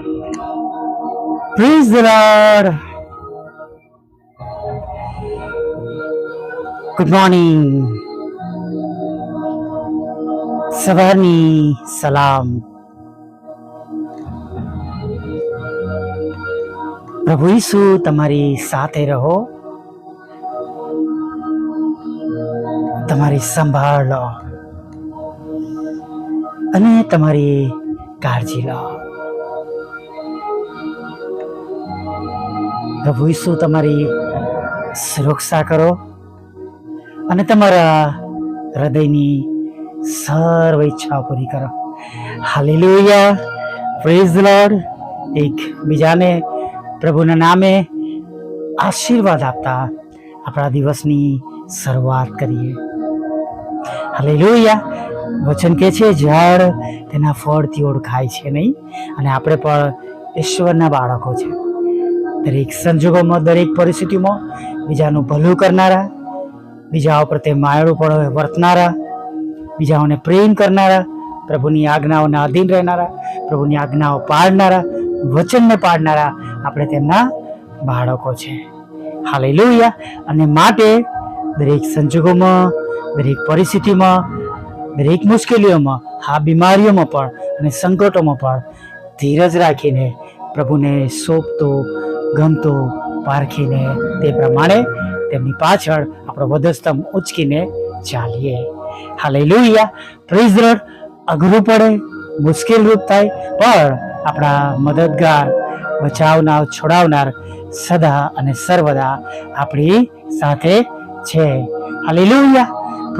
The Lord. Good morning સવારની સલામ પ્રભુ ઈસુ, તમારી સાથે રહો. તમારી સંભાળ લો. અને તમારી કાળજી લો. પ્રભુ ઈસુ તમારી સુરક્ષા કરો અને તમારા હૃદયની સર્વ ઈચ્છાઓ પૂરી કરો. હાલેલુયા. પ્રેઝ લોર્ડ એક બીજાને પ્રભુના નામે આશીર્વાદ આપતા આપણા દિવસની શરૂઆત કરીએ. હાલેલુયા. વચન કે છે, ઝાડ તેના ફળથી ઓળખાય છે નહીં. અને આપણે પણ ઈશ્વરના બાળકો છે દરેક સંજોગોમાં, દરેક પરિસ્થિતિમાં બીજાનું ભલું કરનારા બીજા પ્રત્યે માયળું પણ વર્તનારા, બીજાઓને પ્રેમ કરનારા, પ્રભુની આજ્ઞાઓના અધીન રહેનારા, પ્રભુની આજ્ઞાઓ પાડનારા વચનને પાડનારા આપણે તેમના બાળકો છે. હાલેલુયા. અને માટે દરેક સંજોગોમાં, દરેક પરિસ્થિતિમાં, દરેક મુશ્કેલીઓમાં, હા, બીમારીઓમાં પણ અને સંકટોમાં પણ ધીરજ રાખીને પ્રભુને સોંપતો ગમતો પારખીને તે પ્રમાણે તેમની પાછળ આપણો વધસ્તંભ ઉચકીને ચાલીએ. હાલે લોહિયા રોડ અઘરું પડે, મુશ્કેલ રૂપ થાય, પણ આપણા મદદગાર, બચાવનાર, છોડાવનાર સદા અને સર્વદા આપણી સાથે છે. હાલે લોહિયા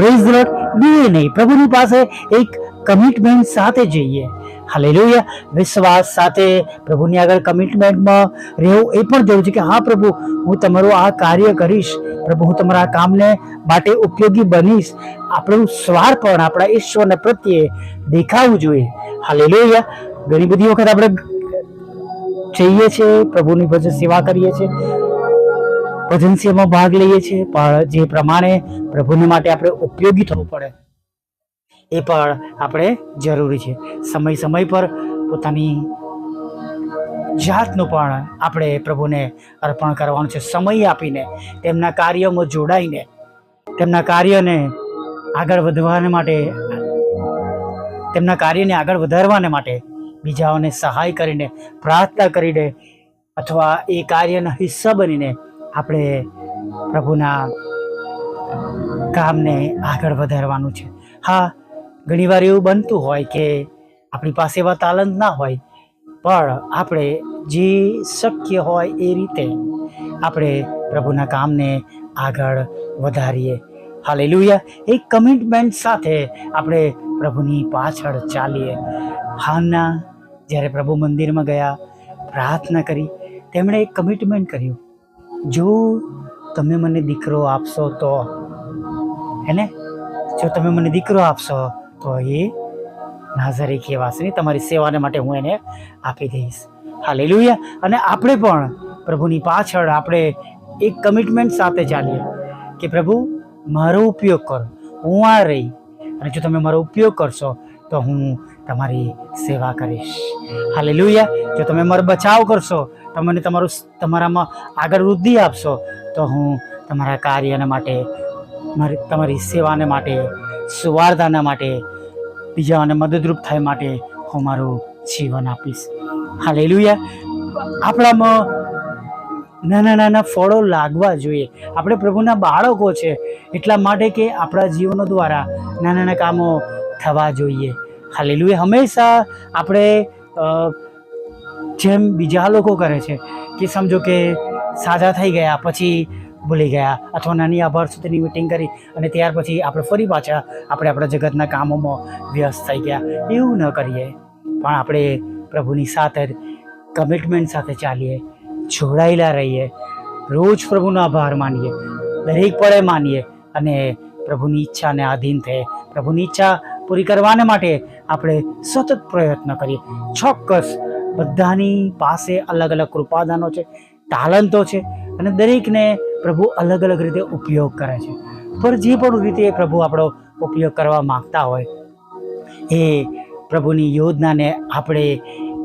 રોડ બીએ નહીં, પ્રભુની પાસે એક કમિટમેન્ટ સાથે જઈએ. હાલેલુયા. વિશ્વાસ સાથે પ્રભુની આગળ કમિટમેન્ટમાં રહેવું એ પણ જરૂર છે કે, હા, પ્રભુ, હું તમારું આ કાર્ય કરીશ. પ્રભુ, હું તમારા કામને માટે ઉપયોગી બનીશ. આપણું સ્વાર્પણ આપણા ઈશ્વરને પ્રત્યે દેખાવું જોઈએ. હાલેલુયા. ઘણી બધી વખત આપણે જઈએ છીએ, પ્રભુની ભજન સેવા કરીએ છીએ. ભજન સેવામાં ભાગ લઈએ છીએ, પણ જે પ્રમાણે પ્રભુને માટે આપણે ઉપયોગી થવું પડે. એ પણ આપણે જરૂરી છે. સમય સમય પર પોતાની જાતનું પણ આપણે પ્રભુને અર્પણ કરવાનું છે. સમય આપીને, તેમના કાર્યમાં જોડાઈને, તેમના કાર્યને આગળ વધવાને માટે, તેમના કાર્યને આગળ વધારવાને માટે બીજાઓને સહાય કરીને, પ્રાર્થના કરીને અથવા એ કાર્યના હિસ્સા બનીને આપણે પ્રભુના કામને આગળ વધારવાનું છે. હા ઘણીવાર એવું બનતું હોય કે આપણી પાસે એવા તાલંત ના હોય, પણ આપણે જે શક્ય હોય એ રીતે આપણે પ્રભુના કામને આગળ વધારીએ. હાલેલુયા એક કમિટમેન્ટ સાથે આપણે પ્રભુની પાછળ ચાલીએ. હાના જ્યારે પ્રભુ મંદિરમાં ગયા, પ્રાર્થના કરી, તેમણે એક કમિટમેન્ટ કર્યું. જો તમે મને દીકરો આપશો તો? હેને જો તમે મને દીકરો આપશો તો એ નાઝરી કહેવાશે તમારી સેવાને માટે હું એને આપી દઈશ. હા હાલેલુયા. અને આપણે પણ પ્રભુની પાછળ આપણે એક કમિટમેન્ટ સાથે ચાલીએ કે પ્રભુ, મારો ઉપયોગ કરો. હું આ રહી. અને જો તમે મારો ઉપયોગ કરશો, તો હું તમારી સેવા કરીશ. હાલેલુયા. જો તમે મારો બચાવ કરશો, તમને તમારું તમારામાં આગળ વૃદ્ધિ આપશો, તો હું તમારા કાર્યને માટે, મારી, તમારી સેવાને માટે સુવાર્તાના માટે, બીજાઓને મદદરૂપ થાય માટે હું મારું જીવન આપીશ. હાલેલુયા. આપણામાં નાના નાના ફળો લાગવા જોઈએ. આપણે પ્રભુના બાળકો છે, એટલા માટે કે આપણા જીવનો દ્વારા નાના નાના કામો થવા જોઈએ. હાલેલુયા. હંમેશા આપણે જેમ બીજા લોકો કરે છે, કે સમજો કે સાજા થઈ ગયા, પછી ભૂલી ગયા અથવા નાની આભાર સુધીની મિટિંગ કરી અને ત્યાર પછી આપણે ફરી પાછા આપણે આપણા જગતના કામોમાં વ્યસ્ત થઈ ગયા. એવું ન કરીએ, પણ આપણે પ્રભુની સાથે કમિટમેન્ટ સાથે ચાલીએ, જોડાયેલા રહીએ. રોજ પ્રભુનો આભાર માનીએ, દરેક પળે માનીએ અને પ્રભુની ઈચ્છાને આધીન થઈએ. પ્રભુની ઈચ્છા પૂરી કરવાને માટે આપણે સતત પ્રયત્ન કરીએ. ચોક્કસ બધાની પાસે અલગ અલગ કૃપાદાનો છે તાલંતો છે અને દરેકને પ્રભુ અલગ અલગ રીતે ઉપયોગ કરે છે. પર જે પણ રીતે પ્રભુ આપણો ઉપયોગ કરવા માગતા હોય, એ પ્રભુની યોજનાને આપણે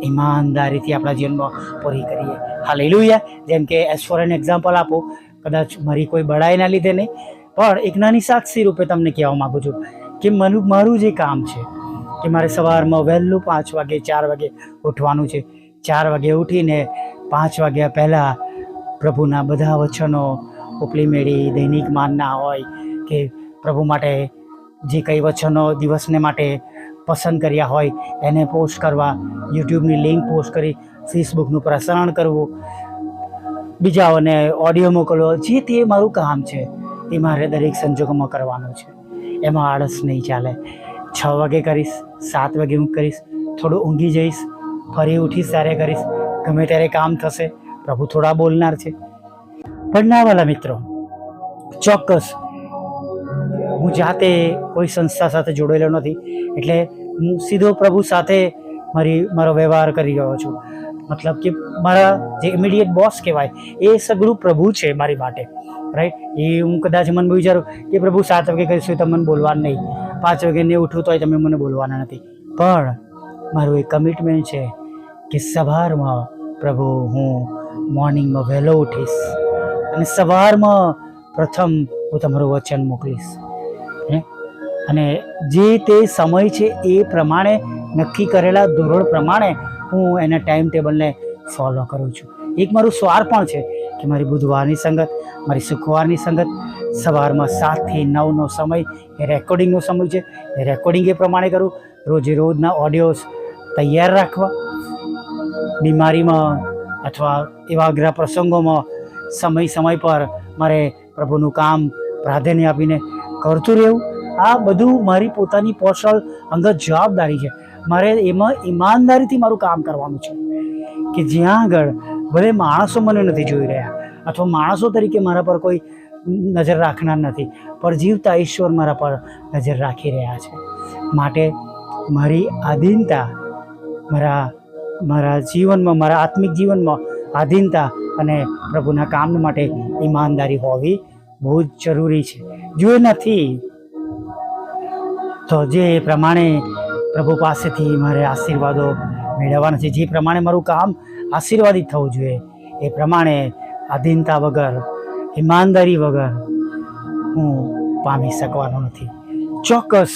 ઈમાનદારીથી આપણા જીવનમાં પૂરી કરીએ. હા લઈ લઈએ જેમ કે એઝ ફોર એન એક્ઝામ્પલ આપો, કદાચ મારી કોઈ બડાઈના લીધે નહીં, પણ એક નાની સાક્ષી રૂપે તમને કહેવા માગું છું કે મારું મારું જે કામ છે કે મારે સવારમાં વહેલું પાંચ વાગે, ચાર વાગે ઉઠવાનું છે. ચાર વાગે ઉઠીને પાંચ વાગ્યા પહેલાં પ્રભુના બધા વચનો ઉપલી મેળી દૈનિક માનના હોય કે પ્રભુ માટે જે કંઈ વચનો દિવસને માટે પસંદ કર્યા હોય એને પોસ્ટ કરવા, યુટ્યુબની લિંક પોસ્ટ કરી, ફેસબુકનું પ્રસારણ કરવું બીજાઓને ઓડિયો મોકલવો, જે તે મારું કામ છે, એ મારે દરેક સંજોગોમાં કરવાનું છે. એમાં આળસ નહીં ચાલે. છ વાગે કરીશ, સાત વાગે હું કરીશ, થોડું ઊંઘી જઈશ, ફરી ઉઠીશ ત્યારે કરીશ, ગમે ત્યારે કામ થશે પ્રભુ થોડા બોલનાર છે. પણ ના વાલા મિત્રો, ચોક્કસ હું જાતે કોઈ સંસ્થા સાથે જોડેલો નથી. એટલે હું સીધો પ્રભુ સાથે મારી, મારો વ્યવહાર કરી રહ્યો છું. મતલબ કે મારા જે ઇમિડિયેટ બોસ કહેવાય, એ સગળું પ્રભુ છે મારી માટે. રાઈટ એ હું કદાચ મન વિચારું કે પ્રભુ સાત વાગે કરીશું તમને મને બોલવાનું નહીં. પાંચ વાગે નહીં ઉઠું તોય તમે મને બોલવાના નથી. પણ મારું એક કમિટમેન્ટ છે કે સવારમાં પ્રભુ હું મોર્નિંગમાં વહેલો ઉઠીશ. અને સવારમાં પ્રથમ હું તમારું વચન મોકલીશ. હે? અને જે તે સમય છે એ પ્રમાણે, નક્કી કરેલા ધોરણ પ્રમાણે હું એના ટાઈમ ટેબલને ફોલો કરું છું. એક મારું સ્વાર પણ છે કે મારી બુધવારની સંગત, મારી શુક્રવારની સંગત, સવારમાં સાતથી નવનો સમય, એ રેકોર્ડિંગનો સમય છે. એ રેકોર્ડિંગ એ પ્રમાણે કરું. રોજે રોજના ઓડિયોસ તૈયાર રાખવા. બીમારીમાં અથવા એવા અઘરા પ્રસંગોમાં સમય સમય પર મારે પ્રભુનું કામ પ્રાધાન્ય આપીને કરતું રહેવું. આ બધું મારી પોતાની પર્સનલ અંગત જવાબદારી છે. મારે એમાં ઈમાનદારીથી મારું કામ કરવાનું છે. કે જ્યાં આગળ ભલે માણસો મને નથી જોઈ રહ્યા અથવા માણસો તરીકે મારા પર કોઈ નજર રાખનાર નથી, પણ જીવતા ઈશ્વર મારા પર નજર રાખી રહ્યા છે. માટે મારી આધીનતા મારા મારા જીવનમાં, મારા આત્મિક જીવનમાં આધીનતા અને પ્રભુના કામ માટે ઈમાનદારી હોવી બહુ જ જરૂરી છે. જો નથી. તો જે પ્રમાણે પ્રભુ પાસેથી મારે આશીર્વાદો મેળવવાના છે, જે પ્રમાણે મારું કામ આશીર્વાદિત થવું જોઈએ, એ પ્રમાણે આધીનતા વગર, ઈમાનદારી વગર હું પામી શકવાનો નથી. ચોક્કસ,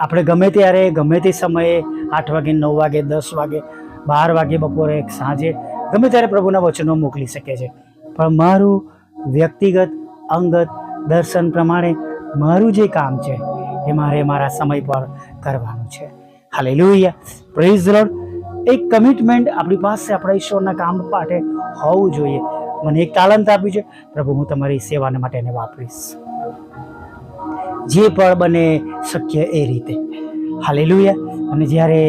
આપણે ગમે ત્યારે, ગમે તે સમયે આઠ વાગે, નવ વાગે, દસ વાગે, બાર વાગે, બપોરે સાંજે, ગમે ત્યારે પ્રભુના વચનો મોકલી શકે છે. પણ મારું વ્યક્તિગત અંગત દર્શન પ્રમાણે મારું જે કામ છે, એ મારે મારા સમય પર કરવાનું છે. હાલે લોહિયા પ્રેઝ લોડ એક કમિટમેન્ટ આપણી પાસે આપણા ઈશ્વરના કામ માટે હોવું જોઈએ. મને એક તાલંત આપ્યું છે. પ્રભુ, હું તમારી સેવાને માટે એને વાપરીશ. જે પણ બને, શક્ય એ રીતે. હાલેલુયા અને જ્યારે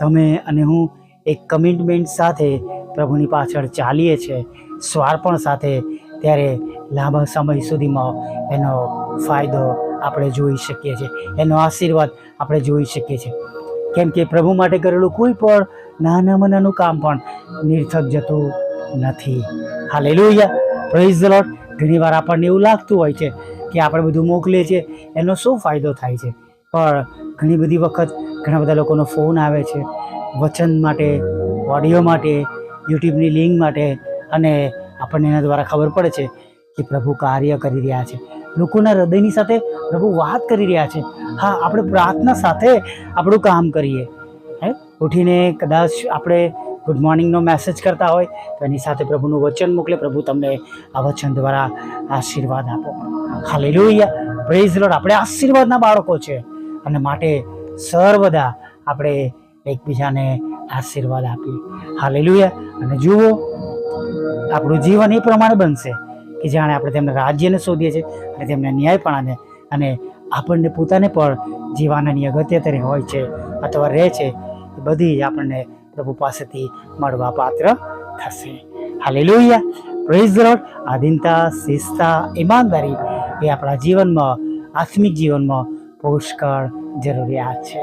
તમે અને હું એક કમિટમેન્ટ સાથે પ્રભુની પાછળ ચાલીએ છીએ, સ્વાર્પણ સાથે, ત્યારે લાંબા સમય સુધીમાં એનો ફાયદો આપણે જોઈ શકીએ છીએ, એનો આશીર્વાદ આપણે જોઈ શકીએ છીએ. કેમ કે પ્રભુ માટે કરેલું કોઈ પણ નાનામાં નાનું કામ પણ નિર્થક જતું નથી. હાલેલુયા પ્રેઝ ધ લોટ ઘણીવાર આપણને એવું લાગતું હોય છે કે આપણે બધું મોકલીએ છીએ, એનો શું ફાયદો થાય છે? પણ ઘણી બધી વખત ઘણા બધા લોકોનો ફોન આવે છે, વચન માટે, ઓડિયો માટે, યુટ્યુબની લિંક માટે અને આપણને એના દ્વારા ખબર પડે છે કે પ્રભુ કાર્ય કરી રહ્યા છે. લોકોના હૃદયની સાથે પ્રભુ વાત કરી રહ્યા છે. હા, આપણે પ્રાર્થના સાથે આપણું કામ કરીએ. હે? ઉઠીને કદાચ આપણે ગુડ મોર્નિંગનો મેસેજ કરતા હોય, તો એની સાથે પ્રભુનું વચન મોકલે. પ્રભુ તમને આ વચન દ્વારા આશીર્વાદ આપો. હાલેલુયા પ્રેઝ લોડ આપણે આશીર્વાદના બાળકો છે. અને માટે સર્વદા આપણે એકબીજાને આશીર્વાદ આપીએ. હાલેલુયા. અને જુઓ, આપણું જીવન એ પ્રમાણે બનશે કે જાણે આપણે તેમના રાજ્યને શોધીએ છીએ અને તેમના ન્યાયપણાને અને આપણને પોતાને પણ જીવનની અગત્યતરી હોય છે અથવા રહે છે, એ બધી જ આપણને પ્રભુ પાસેથી મળવા પાત્ર થશે. હાલેલુયા. પ્રેઝ રોડ આધીનતા શિસ્તા, ઈમાનદારી એ આપણા જીવનમાં, આત્મિક જીવનમાં પુષ્કળ જરૂરિયાત છે.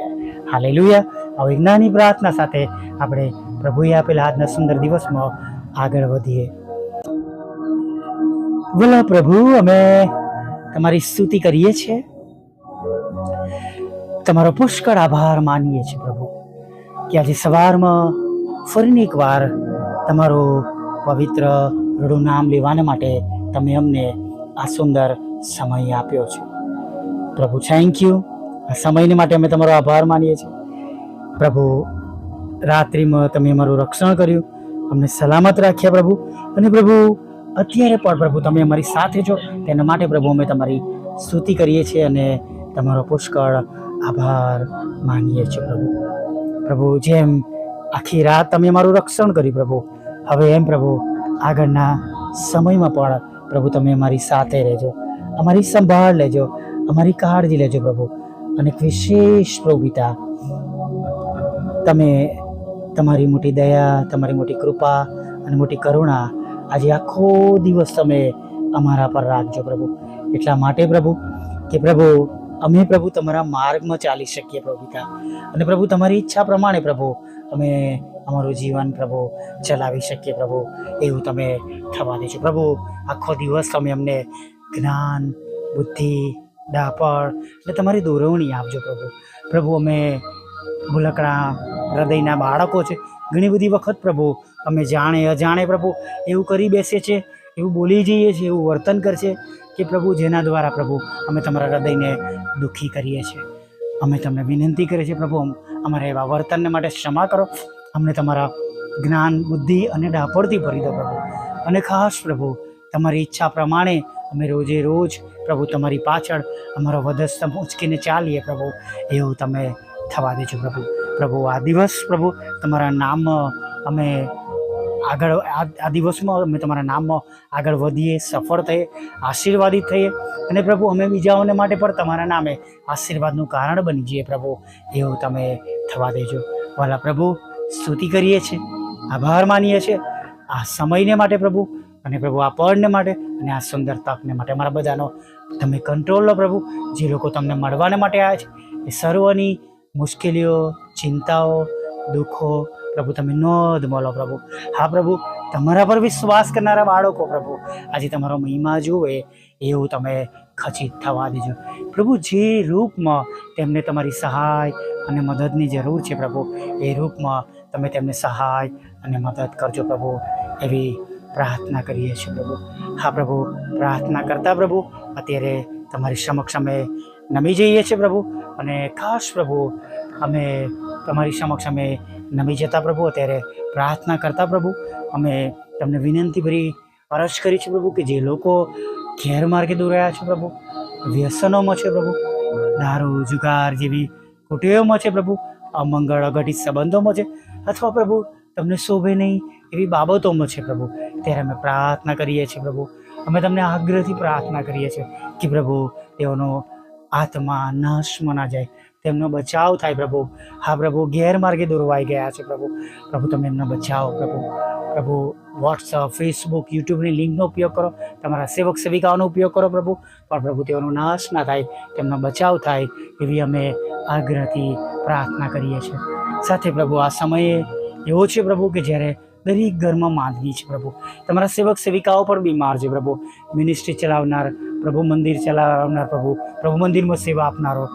હાલેલુયા. આવી જ્ઞાની પ્રાર્થના સાથે આપણે પ્રભુએ આપેલા આજના સુંદર દિવસમાં આગળ વધીએ. બોલો પ્રભુ, અમે તમારી સ્તુતિ કરીએ છીએ. તમારો પુષ્કળ આભાર માનીએ છીએ પ્રભુ, કે આજે સવારમાં ફરીને એકવાર તમારું પવિત્ર રૂડું નામ લેવાના માટે તમે અમને આ સુંદર સમય આપ્યો છે. પ્રભુ થેન્ક યુ આ સમયને માટે અમે તમારો આભાર માનીએ છીએ. પ્રભુ, રાત્રિમાં તમે અમારું રક્ષણ કર્યું. અમને સલામત રાખ્યા પ્રભુ. અને પ્રભુ, અત્યારે પણ પ્રભુ તમે અમારી સાથે છો. તેના માટે પ્રભુ અમે તમારી સ્તુતિ કરીએ છીએ અને તમારો પુષ્કળ આભાર માનીએ છીએ પ્રભુ. પ્રભુ, જેમ આખી રાત તમે અમારું રક્ષણ કર્યું પ્રભુ, હવે એમ પ્રભુ, આગળના સમયમાં પણ પ્રભુ તમે અમારી સાથે રહેજો. અમારી સંભાળ લેજો. અમારી કાળજી લેજો પ્રભુ. અને વિશેષ પ્રભુ પિતા, તમે તમારી મોટી દયા, તમારી મોટી કૃપા અને મોટી કરુણા આજે આખો દિવસ તમે અમારા પર રાખજો પ્રભુ. એટલા માટે પ્રભુ કે પ્રભુ, અમે પ્રભુ તમારા માર્ગમાં ચાલી શકીએ પ્રભુ અને પ્રભુ, તમારી ઈચ્છા પ્રમાણે પ્રભુ, અમે અમારું જીવન પ્રભુ ચલાવી શકીએ પ્રભુ. એવું તમે થવા દેજો. પ્રભુ, આખો દિવસ તમે અમને જ્ઞાન, બુદ્ધિ ડાપણ એટલે તમારી દોરવણી આપજો પ્રભુ. પ્રભુ, અમે ભૂલકણા હૃદયના બાળકો છે. ઘણી બધી વખત પ્રભુ, અમે જાણે અજાણે પ્રભુ, એવું કરી બેસીએ છીએ એવું બોલી જઈએ છીએ, એવું વર્તન કરશે કે પ્રભુ, જેના દ્વારા પ્રભુ, અમે તમારા હૃદયને દુઃખી કરીએ છીએ. અમે તમને વિનંતી કરીએ છીએ, પ્રભુ, અમારા એવા વર્તનને માટે ક્ષમા કરો. અમને તમારા જ્ઞાન, બુદ્ધિ અને ડાપણથી ભરી દો પ્રભુ. અને ખાસ પ્રભુ, તમારી ઈચ્છા પ્રમાણે અમે રોજે રોજ પ્રભુ તમારી પાછળ અમારો વધસ્તંભ ઉંચકીને ચાલીએ પ્રભુ. એવું તમે થવા દેજો પ્રભુ. પ્રભુ, આ દિવસ પ્રભુ તમારા નામ અમે આગળ, આ દિવસમાં અમે તમારા નામમાં આગળ વધીએ, સફળ થઈએ, આશીર્વાદિત થઈએ અને પ્રભુ અમે બીજાઓને માટે પણ તમારા નામે આશીર્વાદનું કારણ બની જઈએ પ્રભુ. એવું તમે થવા દેજો. વાલા પ્રભુ, સ્તુતિ કરીએ છીએ, આભાર માનીએ છીએ. આ સમયને માટે પ્રભુ અને પ્રભુ આ માટે અને આ સુંદર તકને માટે. અમારા બધાનો તમે કંટ્રોલ લો પ્રભુ. જે લોકો તમને મળવાને માટે આવ્યા છે, એ સર્વની મુશ્કેલીઓ, ચિંતાઓ, દુઃખો, પ્રભુ તમે નોંધ મળો પ્રભુ. હા પ્રભુ, તમારા પર વિશ્વાસ કરનારા બાળકો પ્રભુ, આજે તમારો મહિમા જુએ, એવું તમે ખચિત થવા દેજો. પ્રભુ, જે રૂપમાં તેમને તમારી સહાય અને મદદની જરૂર છે પ્રભુ, એ રૂપમાં તમે તેમને સહાય અને મદદ કરજો પ્રભુ, એવી પ્રાર્થના કરીએ છીએ પ્રભુ. હા પ્રભુ, પ્રાર્થના કરતા પ્રભુ, અત્યારે તમારી સમક્ષ અમે નમી જઈએ છીએ પ્રભુ અને ખાસ પ્રભુ, અમે તમારી સમક્ષ અમે નમી જતા પ્રભુ, અત્યારે પ્રાર્થના કરતા પ્રભુ. અમે તમને વિનંતી ભરી અરજ કરી છે પ્રભુ કે જે લોકો ગેરમાર્ગે દોરાયા છે પ્રભુ, વ્યસનોમાં છે પ્રભુ, દારૂ, જુગાર જેવી કુટીઓમાં છે પ્રભુ, અમંગળ, અઘટિત સંબંધોમાં છે. અથવા પ્રભુ, તમને શોભે નહીં એવી બાબતોમાં છે પ્રભુ. ત્યારે અમે પ્રાર્થના કરીએ છીએ પ્રભુ. અમે તમને આગ્રહથી પ્રાર્થના કરીએ છીએ કે પ્રભુ, તેઓનો આત્મા નાશમાં ના જાય. તેમનો બચાવ થાય પ્રભુ. હા પ્રભુ, ગેરમાર્ગે દોરવાઈ ગયા છે પ્રભુ. પ્રભુ, તમે એમનો બચાવો પ્રભુ. પ્રભુ વોટ્સઅપ ફેસબુક યુટ્યુબની લિંકનો ઉપયોગ કરો. તમારા સેવક સેવિકાઓનો ઉપયોગ કરો પ્રભુ. પણ પ્રભુ, તેઓનો નાશ ના થાય. તેમનો બચાવ થાય એવી અમે આગ્રહથી પ્રાર્થના કરીએ છીએ. સાથે પ્રભુ, આ સમયે એવો છે પ્રભુ કે જ્યારે દરેક ઘરમાં માંદગી છે પ્રભુ. તમારા સેવક સેવિકાઓ પણ બીમાર છે પ્રભુ. મિનિસ્ટ્રી ચલાવનાર, પ્રભુ મંદિર ચલાવનાર પ્રભુ. પ્રભુ મંદિરમાં સેવા આપનારો,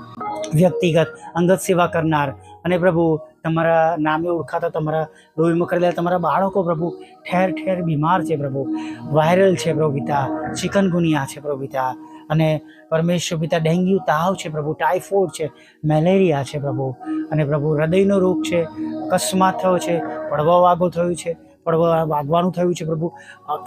વ્યક્તિગત અંગત સેવા કરનાર અને પ્રભુ તમારા નામે ઓળખાતા તમારા લોહીમાં કરેલા તમારા બાળકો પ્રભુ ઠેર ઠેર બીમાર છે પ્રભુ. વાયરલ છે પ્રભુ પિતા. ચિકનગુનિયા છે પ્રભુ પિતા. અને પરમેશ્વર પિતા ડેન્ગ્યુ તાવ છે પ્રભુ, ટાઇફોઇડ છે, મેલેરિયા છે પ્રભુ. અને પ્રભુ, હૃદયનો રોગ છે, અકસ્માત થયો છે, પડવા વાગો થયું છે, પડવા વાગવાનું થયું છે પ્રભુ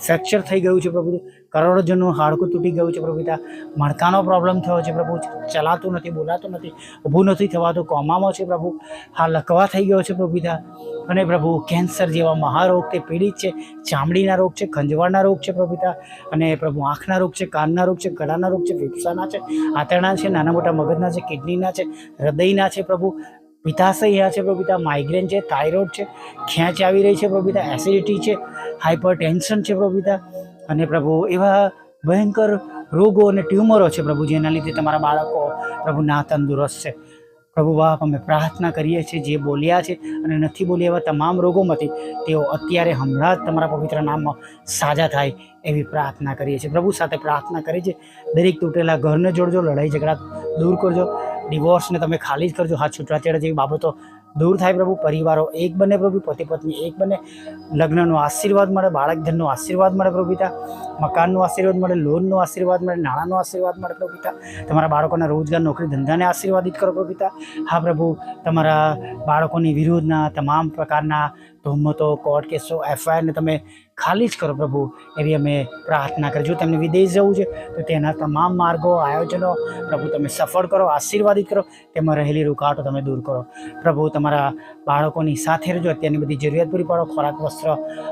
ફ્રેક્ચર થઈ ગયું છે પ્રભુ. કરોડજનનું હાડકું તૂટી ગયું છે પ્રભુ પિતા. મણકાનો પ્રોબ્લેમ થયો છે પ્રભુ. ચલાતું નથી, બોલાતું નથી, ઊભું નથી થવાતું, કોમામાં છે પ્રભુ. હા, લકવા થઈ ગયો છે પ્રભુ પિતા. અને પ્રભુ, કેન્સર જેવા મહારોગથી પીડિત છે, ચામડીના રોગ છે, ખંજવાળના રોગ છે પ્રભુ પિતા. અને પ્રભુ, આંખના રોગ છે, કાનના રોગ છે, ગળાના રોગ છે, ફેફસાના છે આંતરડા છે, નાના મોટા મગજના છે, કિડનીના છે, હૃદયના છે પ્રભુ. પિત્તાશય છે પ્રભુ માઇગ્રેન છે થાઇરોઇડ છે, ખેંચ આવી રહી છે પ્રભુ એસિડિટી છે હાઇપર ટેન્શન છે પ્રભુ પિતા. અને પ્રભુ, એવા ભયંકર રોગો અને ટ્યુમરો છે પ્રભુ, જેના લીધે તમારા બાળકો પ્રભુ ના તંદુરસ્ત છે. પ્રભુ બાપ અમે પ્રાર્થના કરીએ છીએ, જે બોલ્યા છે અને નથી બોલ્યા એવા તમામ રોગોમાંથી, તેઓ અત્યારે હમણાં જ તમારા પવિત્ર નામમાં સાજા થાય એવી પ્રાર્થના કરીએ છીએ. પ્રભુ, સાથે પ્રાર્થના કરીએ છીએ, દરેક તૂટેલા ઘરને જોડજો, લડાઈ ઝઘડા દૂર કરજો, ડિવોર્સને તમે ખાલી જ કરજો, હાથ છૂટાછેડા જેવી બાબતો દૂર થાય પ્રભુ, પરિવારો એક બને પ્રભુ, પતિ પત્ની એક બને. લગ્નનો આશીર્વાદ મળે, બાળક ધનનો આશીર્વાદ મળે પ્રભુ પિતા. મકાનનો આશીર્વાદ મળે, લોનનો આશીર્વાદ મળે, નાણાંનો આશીર્વાદ મળે પ્રભુ પિતા. તમારા બાળકોના રોજગાર, નોકરી ધંધાને આશીર્વાદિત કરો પ્રભુ પિતા. હા પ્રભુ, તમારા બાળકોની વિરુદ્ધના તમામ પ્રકારના તહોમતો કોર્ટ કેસો એફઆઈઆરને તમે ખાલી જ કરો પ્રભુ એવી અમે પ્રાર્થના કરી જો તેમને વિદેશ જવું છે, તો તેના તમામ માર્ગો, આયોજનો, પ્રભુ તમે સફળ કરો, આશીર્વાદિત કરો, તેમાં રહેલી રૂકાવટો તમે દૂર કરો. પ્રભુ, તમારા બાળકોની સાથે રહેજો, અત્યારની બધી જરૂરિયાત પૂરી પાડો, ખોરાક, વસ્ત્ર,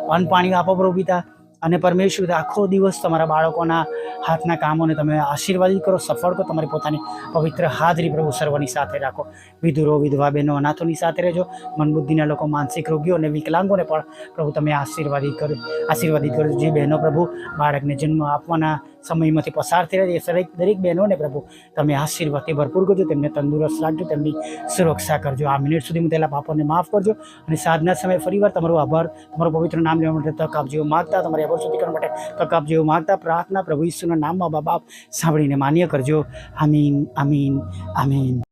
અન્ન, પાણી આપો પ્રભુ પિતા. અને પરમેશ્વર આખો દિવસ તમારા બાળકોના હાથના કામોને તમે આશીર્વાદિત કરો, સફળ કરો, તમારી પોતાની પવિત્ર હાજરી પ્રભુ સર્વની સાથે રાખો. વિધુરો, વિધવા બહેનો, અનાથોની સાથે રહેજો. મનબુદ્ધિના લોકો, માનસિક રોગીઓ અને વિકલાંગોને પણ પ્રભુ તમે આશીર્વાદિત કરો આશીર્વાદિત કરો. જે બહેનો પ્રભુ બાળકને જન્મ આપવાના સમયમાંથી પસાર થઈ રહ્યા છે. દરેક બહેનોને પ્રભુ, તમે આશીર્વાદથી ભરપૂર કરજો, તેમને તંદુરસ્ત રાખજો, તેમની સુરક્ષા કરજો. આ મિનિટ સુધી હું તેલા પાપોને માફ કરજો અને સાધના સમયે ફરીવાર તમારો આભાર, તમારું પવિત્ર નામ લેવા માટે તક આપજો. માગતા તમારી આભાર સુધી કરવા માટે તક આપજો. માગતા પ્રાર્થના પ્રભુ ઈસુના નામમાં બાપ સાંભળીને માન્ય કરજો. આમીન આમીન આમીન.